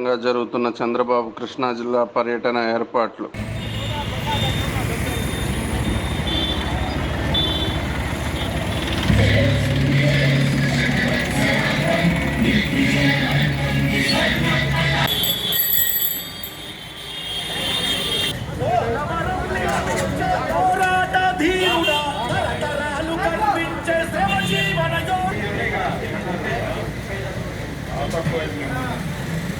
ముమ్మరంగా జరుగుతున్న చంద్రబాబు కృష్ణా జిల్లా పర్యటన ఏర్పాట్లు. పోరాట